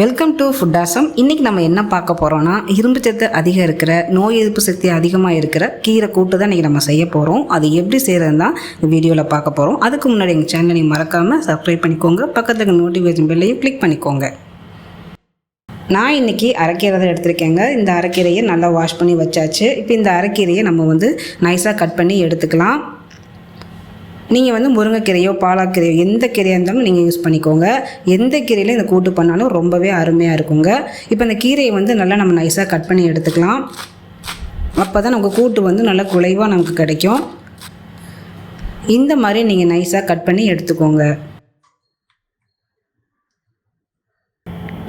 Welcome to ஃபுட்டாசம் இன்றைக்கி நம்ம என்ன பார்க்க போகிறோம்னா இரும்பு சத்து அதிகம் இருக்கிற நோய் எதிர்ப்பு சக்தி அதிகமாக இருக்கிற கீரை கூட்டு தான் இன்றைக்கி நம்ம செய்ய போகிறோம் அது எப்படி செய்கிறதுன்னு தான் வீடியோவில் பார்க்க போகிறோம் அதுக்கு முன்னாடி எங்கள் சேனலை மறக்காமல் சப்ஸ்கிரைப் பண்ணிக்கோங்க. பக்கத்தில் இருக்க நோட்டிஃபிகேஷன் பெல்லையும் கிளிக் பண்ணிக்கோங்க. நான் இன்றைக்கி அரைக்கீரை தான் எடுத்திருக்கேங்க. இந்த அரைக்கீரையை நல்லா வாஷ் பண்ணி வச்சாச்சு. இப்போ இந்த அரைக்கீரையை நம்ம வந்து நைஸாக கட் பண்ணி எடுத்துக்கலாம். நீங்கள் வந்து முருங்கைக்கீரையோ பாலாக்கீரையோ எந்த கீரையாக இருந்தாலும் நீங்கள் யூஸ் பண்ணிக்கோங்க. எந்த கீரையிலும் இந்த கூட்டு பண்ணாலும் ரொம்பவே அருமையாக இருக்குங்க. இப்போ இந்த கீரையை வந்து நல்லா நம்ம நைஸாக கட் பண்ணி எடுத்துக்கலாம். அப்போ தான் நமக்கு கூட்டு வந்து நல்லா குலைவாக நமக்கு கிடைக்கும். இந்த மாதிரி நீங்கள் நைஸாக கட் பண்ணி எடுத்துக்கோங்க.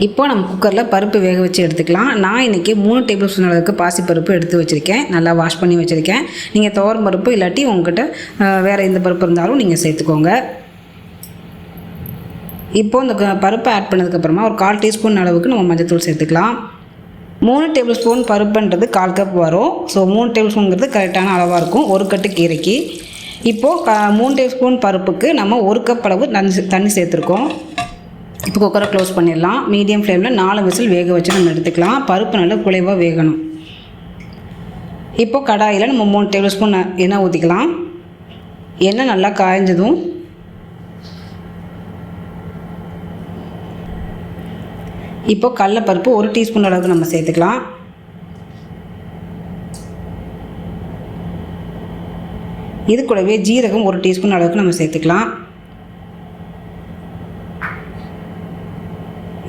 இப்போ நம்ம குக்கரில் பருப்பு வேக வச்சு எடுத்துக்கலாம். நான் இன்றைக்கி மூணு டேபிள் ஸ்பூன் அளவுக்கு பாசிப்பருப்பு எடுத்து வச்சுருக்கேன். நல்லா வாஷ் பண்ணி வச்சுருக்கேன். நீங்கள் துவரம் பருப்பு இல்லாட்டி உங்ககிட்ட வேறு எந்த பருப்பு இருந்தாலும் நீங்கள் சேர்த்துக்கோங்க. இப்போ இந்த க- பருப்பை ஆட் பண்ணதுக்கப்புறமா ஒரு கால் டீஸ்பூன் அளவுக்கு நம்ம மஞ்சத்தூள் சேர்த்துக்கலாம். மூணு டேபிள் ஸ்பூன் பருப்புன்றது கால் கப் வரும். ஸோ மூணு டேபிள் ஸ்பூனுங்கிறது கரெக்டான அளவாக இருக்கும். ஒரு கட்டு கீரைக்கு. இப்போது க மூணு டேபிள் ஸ்பூன் பருப்புக்கு நம்ம ஒரு கப் அளவு தண்ணி தண்ணி சேர்த்துருக்கோம். இப்போ குக்கரை க்ளோஸ் பண்ணிடலாம். மீடியம் ஃப்ளேமில் நாலு விசில் வேக வச்சு நம்ம எடுத்துக்கலாம். பருப்பு நல்லா குலைவாக வேகணும். இப்போ கடாயில் நம்ம மூணு டேபிள் ஸ்பூன் எண்ணெய் ஊற்றிக்கலாம் எண்ணெய் நல்லா காய்ஞ்சதும் இப்போ கடலப்பருப்பு ஒரு டீஸ்பூன் அளவுக்கு நம்ம சேர்த்துக்கலாம். இது கூடவே ஜீரகம் ஒரு டீஸ்பூன் அளவுக்கு நம்ம சேர்த்துக்கலாம்.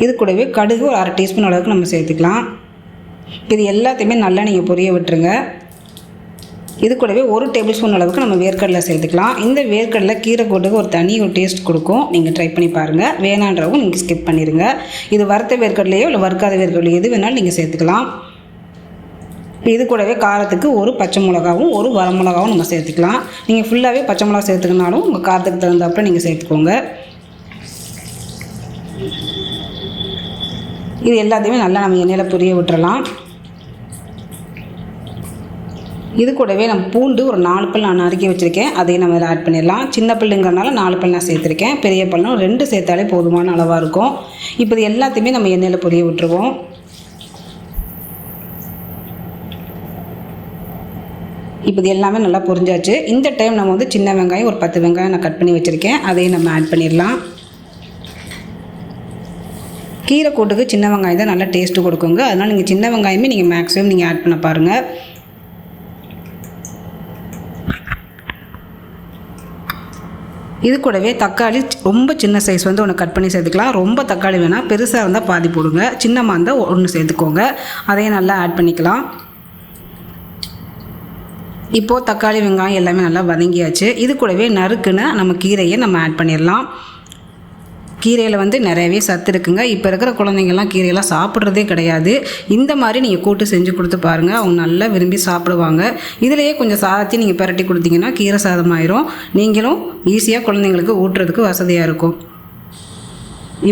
இது கூடவே கடுகு ஒரு அரை டீஸ்பூன் அளவுக்கு நம்ம சேர்த்துக்கலாம். இது எல்லாத்தையுமே நல்லா நீங்கள் பொரிய விட்டுருங்க. இது கூடவே ஒரு டேபிள் ஸ்பூன் அளவுக்கு நம்ம வேர்க்கடலை சேர்த்துக்கலாம். இந்த வேர்க்கடலை கீரை கூட்டுக்கு ஒரு தனி ஒரு டேஸ்ட் கொடுக்கும். நீங்கள் ட்ரை பண்ணி பாருங்கள் வேணான்றவங்க நீங்கள் ஸ்கிப் பண்ணிடுங்க இது வறுத்த வேர்க்கடலையோ இல்லை வறுக்காத வேர்க்கடலையோ எது வேணாலும் நீங்கள் சேர்த்துக்கலாம். இது கூடவே காரத்துக்கு ஒரு பச்சை மிளகாவும் ஒரு வரமிளகாவும் நம்ம சேர்த்துக்கலாம். நீங்கள் ஃபுல்லாகவே பச்சை மிளகா சேர்த்துக்கினாலும் உங்கள் காரத்துக்கு தகுந்தாப்புல நீங்கள் சேர்த்துக்கோங்க. இது எல்லாத்தையுமே நல்லா நம்ம எண்ணெயில் பொரிய விட்டுறலாம். இது கூடவே நம்ம பூண்டு ஒரு நாலு பல் நான் நறுக்கி வச்சுருக்கேன். அதையும் நம்ம இதில் ஆட் பண்ணிடலாம். சின்ன பல்லுங்கிறனால நாலு பல் நான் சேர்த்துருக்கேன். பெரிய பல்லும் ரெண்டு சேர்த்தாலே போதுமான அளவாக இருக்கும். இப்போ இது எல்லாத்தையுமே நம்ம எண்ணெயில் பொரிய விட்டுருவோம். இப்போ இது எல்லாமே நல்லா பொரிஞ்சாச்சு. இந்த டைம் நம்ம வந்து சின்ன வெங்காயம் ஒரு பத்து வெங்காயம் நான் கட் பண்ணி வச்சுருக்கேன். அதையும் நம்ம ஆட் பண்ணிடலாம். கீரை கூட்டுக்கு சின்ன வெங்காயம் தான் நல்லா டேஸ்ட்டு கொடுக்குங்க. அதனால் நீங்கள் சின்ன வெங்காயமே நீங்கள் மேக்ஸிமம் நீங்கள் ஆட் பண்ண பாருங்கள் இது கூடவே தக்காளி ரொம்ப சின்ன சைஸ் வந்து ஒன்று கட் பண்ணி சேர்த்துக்கலாம். ரொம்ப தக்காளி வேணால் பெருசாக இருந்தால் பாதி போடுங்க. சின்னமாக இருந்தால் ஒன்று சேர்த்துக்கோங்க. அதையும் நல்லா ஆட் பண்ணிக்கலாம். இப்போது தக்காளி வெங்காயம் எல்லாமே நல்லா வதங்கியாச்சு. இது கூடவே நறுக்குன்னு நம்ம கீரையை நம்ம ஆட் பண்ணிடலாம். கீரையில் வந்து நிறையவே சத்து இருக்குங்க. இப்போ இருக்கிற குழந்தைங்கள்லாம் கீரையெல்லாம் சாப்பிட்றதே கிடையாது. இந்த மாதிரி நீங்கள் கூட்டு செஞ்சு கொடுத்து பாருங்கள் அவங்க நல்லா விரும்பி சாப்பிடுவாங்க. இதிலேயே கொஞ்சம் சாதத்தையும் நீங்கள் பிரட்டி கொடுத்தீங்கன்னா கீரை சாதம் ஆயிரும் நீங்களும் ஈஸியாக குழந்தைங்களுக்கு ஊட்டுறதுக்கு வசதியாக இருக்கும்.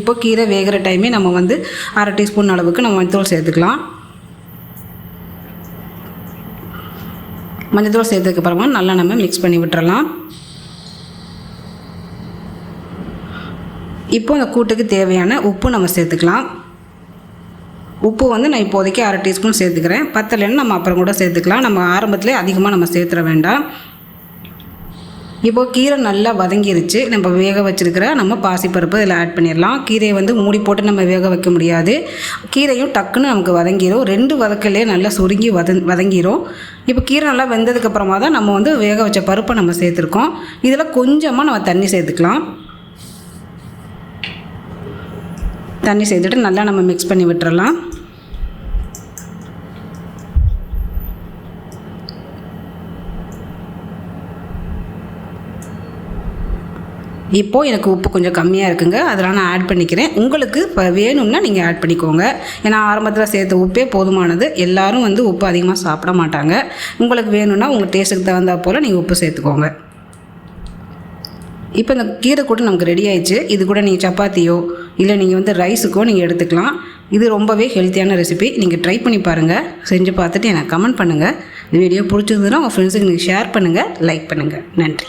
இப்போ கீரை வேகிற டைமே நம்ம வந்து அரை டீஸ்பூன் அளவுக்கு நம்ம மஞ்சள் சேர்த்துக்கலாம். மஞ்சள் சேர்த்ததுக்கு அப்புறமா நல்லா நம்ம மிக்ஸ் பண்ணி விட்டுறலாம். இப்போ அந்த கூட்டுக்கு தேவையான உப்பு நம்ம சேர்த்துக்கலாம். உப்பு வந்து நான் இப்போதைக்கு அரை டீஸ்பூன் சேர்த்துக்கிறேன். பத்தலைன்னு நம்ம அப்புறம் கூட சேர்த்துக்கலாம். நம்ம ஆரம்பத்திலே அதிகமாக நம்ம சேர்த்துற வேண்டாம். இப்போ கீரை நல்லா வதங்கிருச்சு. நம்ம வேக வச்சுருக்கிற நம்ம பாசிப்பருப்பு இதில் ஆட் பண்ணிடலாம். கீரையை வந்து மூடி போட்டு நம்ம வேக வைக்க முடியாது. கீரையும் டக்குன்னு நமக்கு வதங்கிரும். ரெண்டு வதக்கலே நல்லா சுருங்கி வத வதங்கிடும் இப்போ கீரை நல்லா வெந்ததுக்கப்புறமா தான் நம்ம வந்து வேக வச்ச பருப்பை நம்ம சேர்த்துருக்கோம். இதில் கொஞ்சமாக நம்ம தண்ணி சேர்த்துக்கலாம். தண்ணி சேர்த்துட்டு நல்லா நம்ம மிக்ஸ் பண்ணி விட்டுறலாம். இப்போது எனக்கு உப்பு கொஞ்சம் கம்மியாக இருக்குங்க. அதெல்லாம் நான் ஆட் பண்ணிக்கிறேன். உங்களுக்கு இப்போ வேணும்னா நீங்கள் ஆட் பண்ணிக்கோங்க. ஏன்னா ஆரம்பத்தில் சேர்த்த உப்பே போதுமானது. எல்லாரும் வந்து உப்பு அதிகமாக சாப்பிட மாட்டாங்க. உங்களுக்கு வேணும்னா உங்கள் டேஸ்ட்டுக்கு தகுந்தா போல் நீங்கள் உப்பு சேர்த்துக்கோங்க. இப்போ இந்த கீரை கூட நமக்கு ரெடி ஆயிடுச்சு. இது கூட நீங்கள் சப்பாத்தியோ இல்லை நீங்கள் வந்து ரைஸுக்கோ நீங்கள் எடுத்துக்கலாம். இது ரொம்பவே ஹெல்த்தியான ரெசிபி நீங்கள் ட்ரை பண்ணி பாருங்கள் செஞ்சு பார்த்துட்டு எனக்கு கமெண்ட் பண்ணுங்கள் இந்த வீடியோ பிடிச்சிருந்ததுன்னா உங்கள் ஃப்ரெண்ட்ஸுக்கு நீங்கள் ஷேர் பண்ணுங்கள் லைக் பண்ணுங்கள் நன்றி.